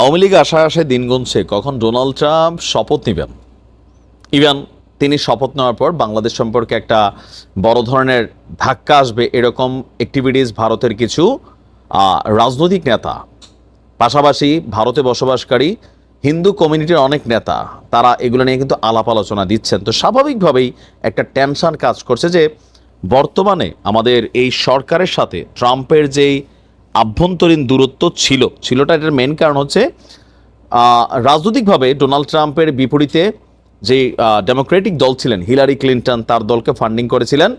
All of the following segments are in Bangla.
আওয়ামী লীগ আশায় আসে দিন গুনছে, কখন ডোনাল্ড ট্রাম্প শপথ নেবেন? ইভেন, তিনি শপথ নেওয়ার পর বাংলাদেশ সম্পর্কে একটা বড় ধরনের ধাক্কা আসবে এরকম অ্যাক্টিভিটিস ভারতের কিছু রাজনৈতিক নেতা। পাশাপাশি ভারতে বসবাসকারী হিন্দু কমিউনিটির অনেক নেতা, তারা এগুলো নিয়ে কিন্তু আলাপ আলোচনা দিচ্ছেন। তো স্বাভাবিকভাবেই একটা টেনশন কাজ করছে যে বর্তমানে আমাদের এই সরকারের সাথে, ট্রাম্পের যেই আভ্যন্তরীণ দূরত্ব ছিল। ছিলটা এটার মেন কারণ হচ্ছে রাজনৈতিকভাবে ডোনাল্ড ট্রাম্পের বিপরীতে যে ডেমোক্রেটিক দল ছিলেন, হিলারি ক্লিন্টন তার দলকে ফান্ডিং করেছিলেন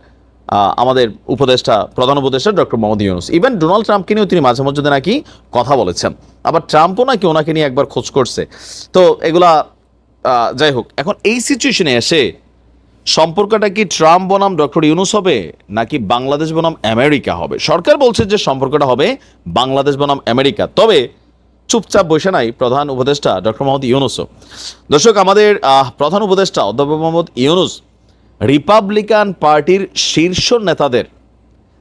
আমাদের উপদেষ্টা, প্রধান উপদেষ্টা doctor Mohammad Yunus. Even Donald ট্রাম্পকে নিয়েও তিনি মাঝে মধ্যে নাকি কথা বলেছেন। আবার ট্রাম্পও নাকি ওনাকে নিয়ে একবার খোঁজ করছে। তো এগুলা যাই হোক, এখন এই সিচুয়েশনে এসে সম্পর্কটা কি ট্রাম্প বনাম ডক্টর ইউনুস হবে, নাকি বাংলাদেশ বনাম আমেরিকা হবে? সরকার বলছে যে সম্পর্কটা হবে বাংলাদেশ বনাম আমেরিকা। তবে চুপচাপ বসে নাই প্রধান উপদেষ্টা ডক্টর মোহাম্মদ ইউনুসও। দর্শক, আমাদের প্রধান উপদেষ্টা অধ্যাপক মোহাম্মদ ইউনুস রিপাবলিকান পার্টির শীর্ষ নেতাদের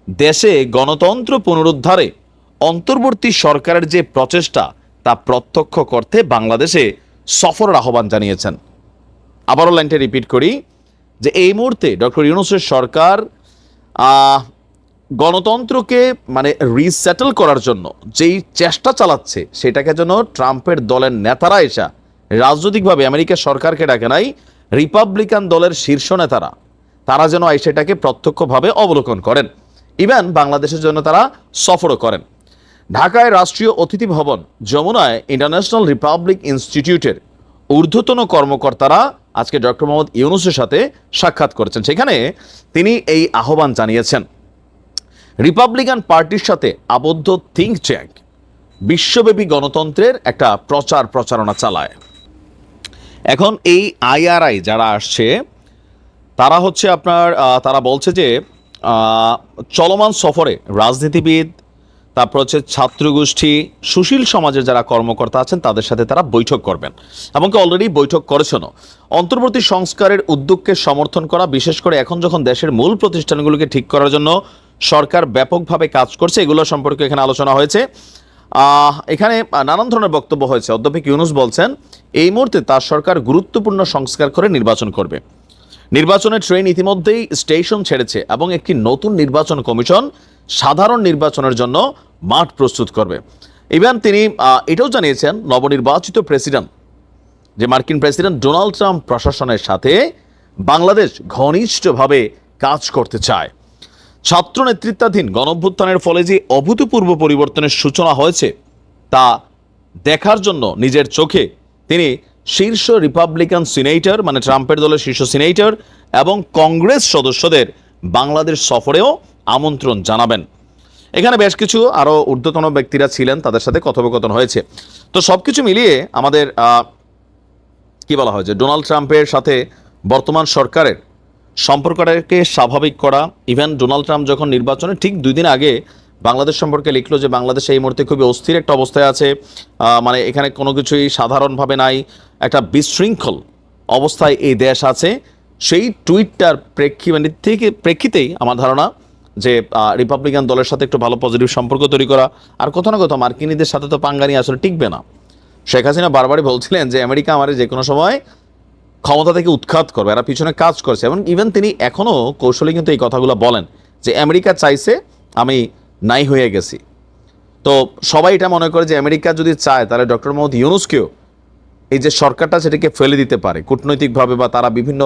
দেশে গণতন্ত্র পুনরুদ্ধারে অন্তর্বর্তী সরকারের যে প্রচেষ্টা, তা প্রত্যক্ষ করতে বাংলাদেশে সফরের আহ্বান জানিয়েছেন। আবারও লাইনটা রিপিট করি। যে এই মুহূর্তে ডক্টর ইউনুসের সরকার গণতন্ত্রকে মানে রিসেটেল করার জন্য যেই চেষ্টা চালাচ্ছে, সেটাকে যেন ট্রাম্পের দলের নেতারা এসা রাজনৈতিকভাবে আমেরিকা সরকারকে ডাকে নাই, রিপাবলিকান দলের শীর্ষ নেতারা, তারা যেন সেটাকে প্রত্যক্ষভাবে অবলোকন করেন। ইভেন বাংলাদেশের জন্য তারা সফরও করেন। ঢাকায় রাষ্ট্রীয় অতিথি ভবন, যমুনায় ইন্টারন্যাশনাল রিপাবলিক ইনস্টিটিউটের ঊর্ধ্বতন কর্মকর্তারা আজকে ডক্টর মোহাম্মদ ইউনুসের সাথে সাক্ষাৎ করেছেন। সেখানে তিনি এই আহ্বান জানিয়েছেন, রিপাবলিকান পার্টির সাথে আবদ্ধ থিঙ্ক ট্যাঙ্ক বিশ্বব্যাপী গণতন্ত্রের একটা প্রচার প্রচারণা চালায়। এখন এই আইআরআই যারা আসছে, তারা হচ্ছে আপনার তারা বলছে যে চলমান সফরে রাজনীতিবিদ তারপর হচ্ছে ছাত্রগোষ্ঠী, সুশীল সমাজের যারা কর্মকর্তা আছেন, তাদের সাথে তারা বৈঠক করবেন। এমনকি অলরেডি বৈঠক করেছেনও। অন্তর্বর্তী সংস্কারের উদ্যোগকে সমর্থন করা, বিশেষ করে এখন যখন দেশের মূল প্রতিষ্ঠানগুলোকে ঠিক করার জন্য সরকার ব্যাপকভাবে কাজ করছে, এগুলো সম্পর্কে এখানে আলোচনা হয়েছে। এখানে নানান ধরনের বক্তব্য হয়েছে। অধ্যাপক ইউনুস বলছেন, এই মুহূর্তে তার সরকার গুরুত্বপূর্ণ সংস্কার করে নির্বাচন করবে। নির্বাচনের ট্রেন ইতিমধ্যেই স্টেশন ছেড়েছে এবং একটি নতুন নির্বাচন কমিশন সাধারণ নির্বাচনের জন্য মাঠ প্রস্তুত করবে। ইভেন তিনি এটাও জানিয়েছেন নবনির্বাচিত প্রেসিডেন্ট, যে মার্কিন প্রেসিডেন্ট ডোনাল্ড ট্রাম্প প্রশাসনের সাথে বাংলাদেশ ঘনিষ্ঠভাবে কাজ করতে চায়। ছাত্র নেতৃত্বাধীন গণভ্যুত্থানের ফলে যে অভূতপূর্ব পরিবর্তনের সূচনা হয়েছে, তা দেখার জন্য নিজের চোখে তিনি শীর্ষ রিপাবলিকান সিনেটর মানে ট্রাম্পের দলের শীর্ষ সিনেটর এবং কংগ্রেস সদস্যদের বাংলাদেশ সফরেও আমন্ত্রণ জানাবেন। এখানে বেশ কিছু আরও ঊর্ধ্বতন ব্যক্তিরা ছিলেন, তাদের সাথে কথোপকথন হয়েছে। তো সব কিছু মিলিয়ে আমাদের কি বলা হয় যে, ডোনাল্ড ট্রাম্পের সাথে বর্তমান সরকারের সম্পর্কটাকে স্বাভাবিক করা, ইভেন ডোনাল্ড ট্রাম্প যখন নির্বাচনে ঠিক দুই দিন আগে বাংলাদেশ সম্পর্কে লিখলো যে, বাংলাদেশ এই মুহূর্তে খুবই অস্থির একটা অবস্থায় আছে মানে এখানে কোনো কিছুই সাধারণভাবে নাই, একটা বিশৃঙ্খল অবস্থায় এই দেশ আছে। সেই টুইটটার প্রেক্ষী মানে থেকে, প্রেক্ষিতেই আমার ধারণা যে রিপাবলিকান দলের সাথে একটু ভালো পজিটিভ সম্পর্ক তৈরি করা। আর কোথাও না কোথাও মার্কিনীদের সাথে তো পাঙ্গানি আসলে টিকবে না। শেখ হাসিনা বারবারই বলছিলেন যে, আমেরিকা আমার যে কোনো সময় ক্ষমতা থেকে উৎখাত করবে, এরা পিছনে কাজ করছে। এবং ইভেন তিনি এখনও কৌশলে কিন্তু এই কথাগুলো বলেন যে, আমেরিকা চাইছে আমি নাই হয়ে গেছি। তো সবাই এটা মনে করে যে, আমেরিকা যদি চায়, তাহলে ডক্টর মোহাম্মদ ইউনুসকেও এই যে সরকারটা সেটাকে ফেলে দিতে পারে কূটনৈতিকভাবে বা তারা বিভিন্ন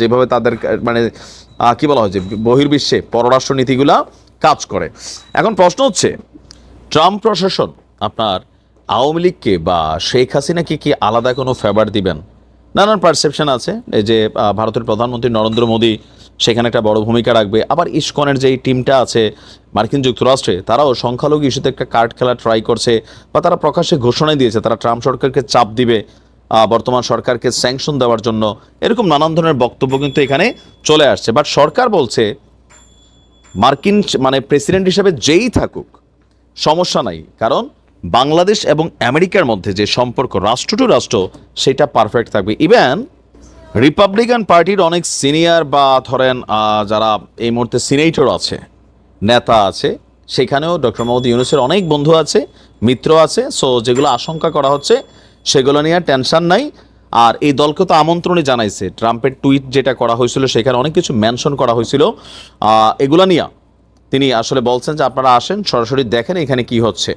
যেভাবে তাদের মানে কী বলা হয় যে বহির্বিশ্বে পররাষ্ট্র নীতিগুলা কাজ করে। এখন প্রশ্ন হচ্ছে, ট্রাম্প প্রশাসন আপনার আওয়ামী লীগকে বা শেখ হাসিনাকে কি আলাদা কোনো ফেভার দিবেন? নানান পারসেপশন আছে, এই যে ভারতের প্রধানমন্ত্রী নরেন্দ্র মোদী সেখানে একটা বড় ভূমিকা রাখবে। আবার ইস্কনের যেই টিমটা আছে, মার্কিন যুক্তরাষ্ট্রে, তারাও সংখ্যালঘু ইস্যুতে একটা কার্ড খেলা ট্রাই করছে বা তারা প্রকাশ্যে ঘোষণা দিয়েছে, তারা ট্রাম্প সরকারকে চাপ দিবে বর্তমান সরকারকে স্যাংশন দেওয়ার জন্য। এরকম নানান ধরনের বক্তব্য কিন্তু এখানে চলে আসছে। বাট সরকার বলছে, মার্কিন মানে প্রেসিডেন্ট হিসেবে যেই থাকুক, সমস্যা নাই। কারণ বাংলাদেশ এবং আমেরিকার মধ্যে যে সম্পর্ক, রাষ্ট্র টু রাষ্ট্র, সেটা পারফেক্ট থাকবে। ইভেন রিপাবলিকান পার্টির অনেক সিনিয়র বা ধরেন যারা এই মুহূর্তে সিনেটর আছে, নেতা আছে, সেখানেও ডক্টর মোহাম্মদ ইউনুসের অনেক বন্ধু আছে, মিত্র আছে সো যেগুলো আশঙ্কা করা হচ্ছে, সেগুলো নিয়ে টেনশন নাই। আর এই দলকে তো আমন্ত্রণে জানাইছে। ট্রাম্পের টুইট যেটা করা হয়েছিল, সেখানে অনেক কিছু মেনশন করা হয়েছিল। এগুলো নিয়ে তিনি আসলে বলছেন যে, আপনারা আসেন, সরাসরি দেখেন এখানে কি হচ্ছে।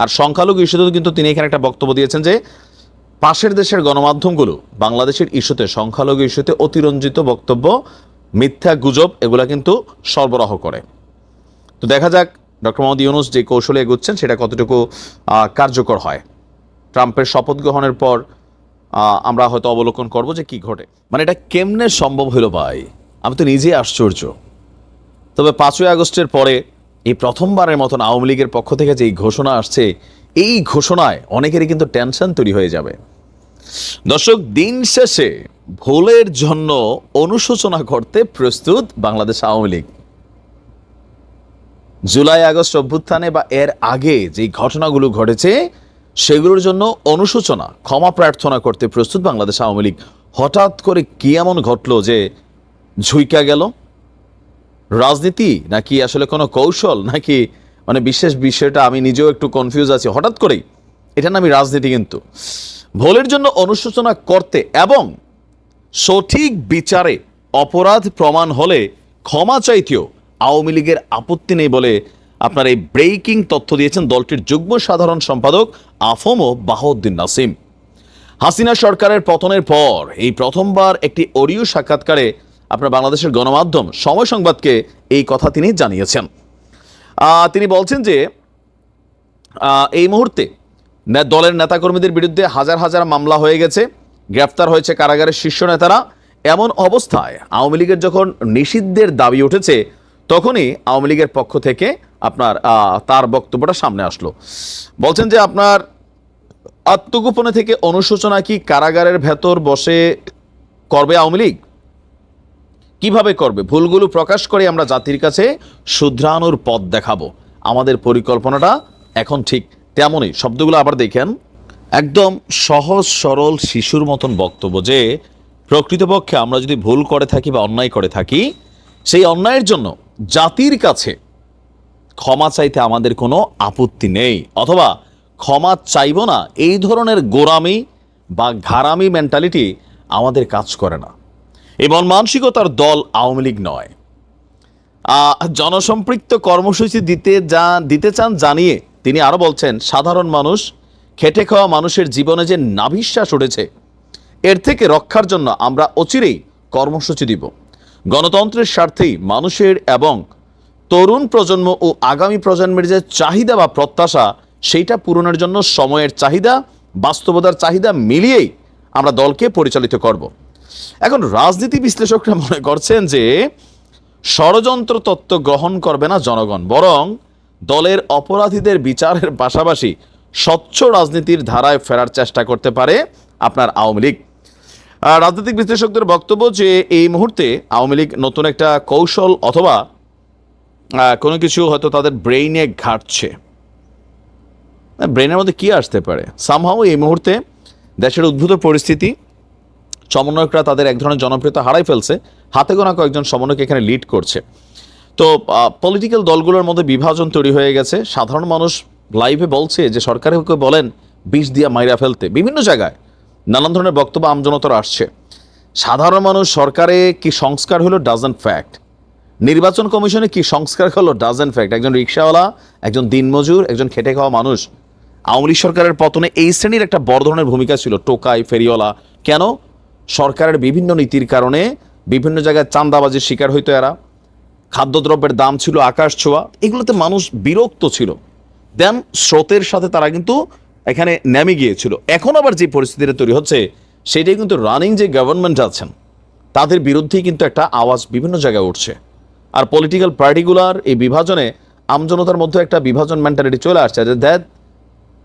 আর সংখ্যালঘু ইস্যুতেও কিন্তু তিনি এখানে একটা বক্তব্য দিয়েছেন যে পাশের দেশের গণমাধ্যমগুলো বাংলাদেশের ইস্যুতে, সংখ্যালঘু ইস্যুতে অতিরঞ্জিত বক্তব্য, মিথ্যা গুজব, এগুলা কিন্তু সরবরাহ করে। তো দেখা যাক ডক্টর মোহাম্মদ ইউনুস যে কৌশলে এগুচ্ছেন, সেটা কতটুকু কার্যকর হয়। ট্রাম্পের শপথ গ্রহণের পর আমরা হয়তো অবলোকন করব যে কি ঘটে। মানে এটা কেমনে সম্ভব হলো ভাই? আমি তো নিজেই আশ্চর্য। তবে পাঁচই আগস্টের পরে এই প্রথমবারের মতন আওয়ামী লীগের পক্ষ থেকে যে এই ঘোষণা আসছে, এই ঘোষণায় অনেকেরই কিন্তু টেনশন তৈরি হয়ে যাবে। দর্শক, দিন শেষে ভুলের জন্য অনুশোচনা করতে প্রস্তুত বাংলাদেশ আওয়ামী লীগ। জুলাই, আগস্ট অভ্যুত্থানে বা এর আগে যে ঘটনাগুলো ঘটেছে, সেগুলোর জন্য অনুশোচনা, ক্ষমা প্রার্থনা করতে প্রস্তুত বাংলাদেশ আওয়ামী লীগ। হঠাৎ করে কি এমন ঘটলো যে ঝুইকা গেল? রাজনীতি নাকি আসলে কোনো কৌশল? নাকি মানে বিশেষ বিষয়টা আমি নিজেও একটু কনফিউজ আছি। হঠাৎ করেই এটা নামই রাজনীতি কিন্তু। ভুলের জন্য অনুশোচনা করতে এবং সঠিক বিচারে অপরাধ প্রমাণ হলে ক্ষমা চাইতেও আওয়ামী লীগের আপত্তি নেই বলে আপনার এই ব্রেকিং তথ্য দিয়েছেন দলটির যুগ্ম সাধারণ সম্পাদক আফম ও বাহাউদ্দিন নাসিম। হাসিনা সরকারের পতনের পর এই প্রথমবার একটি অডিও সাক্ষাৎকারে আপনার বাংলাদেশের গণমাধ্যম সময় সংবাদকে এই কথা তিনি জানিয়েছেন। তিনি বলছেন যে এই মুহূর্তে দলের নেতাকর্মীদের বিরুদ্ধে হাজার হাজার মামলা হয়ে গেছে। গ্রেফতার হয়েছে কারাগারের শীর্ষ নেতারা। এমন অবস্থায় আওয়ামী লীগের যখন নিষিদ্ধের দাবি উঠেছে, তখনই আওয়ামী লীগের পক্ষ থেকে আপনার তার বক্তব্যটা সামনে আসলো। বলছেন যে আপনার আত্মগোপনে থেকে অনুশোচনা কি কারাগারের ভেতর বসে করবে আওয়ামী লীগ? কীভাবে করবে? ভুলগুলো প্রকাশ করে আমরা জাতির কাছে শুধরানোর পথ দেখাবো। আমাদের পরিকল্পনাটা এখন ঠিক তেমনই শব্দগুলো আবার দেখেন। একদম সহজ, সরল শিশুর মতন বক্তব্য যে, প্রকৃতপক্ষে আমরা যদি ভুল করে থাকি বা অন্যায় করে থাকি, সেই অন্যায়ের জন্য জাতির কাছে ক্ষমা চাইতে আমাদের কোনো আপত্তি নেই। অথবা ক্ষমা চাইব না, এই ধরনের গোরামি বা ঘারামি মেন্টালিটি আমাদের কাজ করে না। এই মন মানসিকতার দল আওয়ামী লীগ নয়। জনসম্পৃক্ত কর্মসূচি দিতে যা, দিতে চান জানিয়ে তিনি আরও বলছেন, সাধারণ মানুষ, খেটে খাওয়া মানুষের জীবনে যে নাভিশ্বাস উঠেছে, এর থেকে রক্ষার জন্য আমরা অচিরেই কর্মসূচি দিব। গণতন্ত্রের স্বার্থেই মানুষের এবং তরুণ প্রজন্ম ও আগামী প্রজন্মের যে চাহিদা বা প্রত্যাশা, সেইটা পূরণের জন্য সময়ের চাহিদা, বাস্তবতার চাহিদা মিলিয়েই আমরা দলকে পরিচালিত করব। এখন রাজনীতি বিশ্লেষকরা মনে করছেন যে, ষড়যন্ত্র তত্ত্ব গ্রহণ করবে না জনগণ, বরং দলের অপরাধীদের বিচারের পাশাপাশি স্বচ্ছ রাজনীতির ধারায় ফেরার চেষ্টা করতে পারে আপনার আওয়ামী লীগ। রাজনৈতিক বিশ্লেষকদের বক্তব্য যে এই মুহূর্তে আওয়ামী লীগ নতুন একটা কৌশল অথবা কোনো কিছু হয়তো তাদের ব্রেইনে ঘাটছে। ব্রেনের মধ্যে কি আসতে পারে? সামহাও এই মুহূর্তে দেশের উদ্ভূত পরিস্থিতি, সমন্বয়করা তাদের এক ধরনের জনপ্রিয়তা হারাই ফেলছে। হাতে গোনা কয়েকজন সমন্বয়ক এখানে লিড করছে। তো পলিটিক্যাল দলগুলোর মধ্যে বিভাজন তৈরি হয়ে গেছে। সাধারণ মানুষ লাইভে বলছে যে সরকারকে বলেন, বিষ দিয়া মাইরা ফেলতে। বিভিন্ন জায়গায় নানান ধরনের বক্তব্য আমজনতার আসছে। সাধারণ মানুষ, সরকারে কি সংস্কার হলো? ডাজেন্ট ফ্যাক্ট নির্বাচন কমিশনে কি সংস্কার হলো? ডাজেন্ট ফ্যাক্ট একজন রিক্সাওয়ালা, একজন দিনমজুর, একজন খেটে খাওয়া মানুষ। আওয়ামী সরকারের পতনে এই শ্রেণির একটা বড় ধরনের ভূমিকা ছিল, টোকাই, ফেরিওয়ালা। কেন? সরকারের বিভিন্ন নীতির কারণে বিভিন্ন জায়গায় চান্দাবাজির শিকার হইতো এরা। খাদ্যদ্রব্যের দাম ছিল আকাশ ছোঁয়া। এগুলোতে মানুষ বিরক্ত ছিল। দেন স্রোতের সাথে তারা কিন্তু এখানে নেমে গিয়েছিল। এখন আবার যে পরিস্থিতিটা তৈরি হচ্ছে, সেটাই কিন্তু রানিং যে গভর্নমেন্ট আছেন, তাদের বিরুদ্ধেই কিন্তু একটা আওয়াজ বিভিন্ন জায়গায় উঠছে। আর পলিটিক্যাল পার্টিগুলার এই বিভাজনে আমজনতার মধ্যে একটা বিভাজন মেন্টালিটি চলে আসছে, যে দ্যাট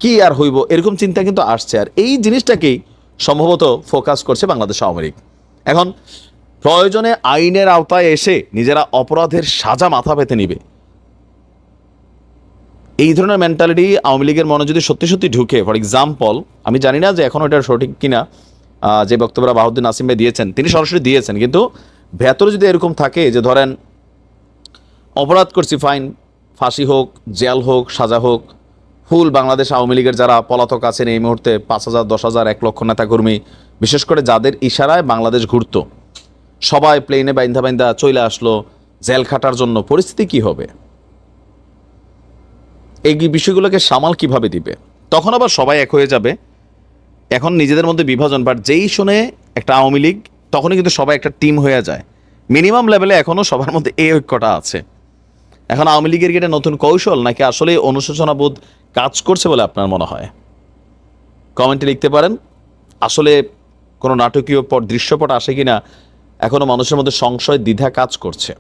কি আর হইব, এরকম চিন্তা কিন্তু আসছে। আর এই জিনিসটাকেই সম্ভবত ফোকাস করছে বাংলাদেশ আওয়ামী লীগ। এখন প্রয়োজনে আইনের আওতায় এসে নিজেরা অপরাধের সাজা মাথা পেতে নিবে। এই ধরনের মেন্টালিটি আওয়ামী লীগের মনে যদি সত্যি সত্যি ঢুকে ফর এক্সাম্পল আমি জানি না যে এখন এটা সঠিক কিনা যে বক্তব্যটা বাহুদ্দিন নাসিম ভাই দিয়েছেন, তিনি সরাসরি দিয়েছেন, কিন্তু ভেতরে যদি এরকম থাকে যে ধরেন, অপরাধ করছি ফাইন ফাঁসি হোক, জেল হোক, সাজা হোক, ফুল বাংলাদেশ আওয়ামী লীগের যারা পলাতক আছেন এই মুহূর্তে পাঁচ হাজার, দশ হাজার, এক লক্ষ নেতাকর্মী, বিশেষ করে যাদের ইশারায় বাংলাদেশ ঘুরতো সবাই প্লেনে বাইন্দা বাইন্দা চলে আসলো, জেল খাটার জন্য। পরিস্থিতি কি হবে? এই বিষয়গুলোকে সামাল কীভাবে দিবে? তখন আবার সবাই এক হয়ে যাবে। এখন নিজেদের মধ্যে বিভাজন বাট যেই শুনে একটা আওয়ামী লীগ, তখনই কিন্তু সবাই একটা টিম হয়ে যায়। মিনিমাম লেভেলে এখনও সবার মধ্যে এই ঐক্যটা আছে। এখন আওয়ামী লীগের কি এটা নতুন কৌশল, নাকি আসলে অনুশোচনাবোধ কাজ করছে বলে আপনার মনে হয়? কমেন্টে লিখতে পারেন। আসলে কোনো নাটকীয় পট দৃশ্যপট আসে কিনা এখনও মানুষের মধ্যে সংশয় দ্বিধা কাজ করছে।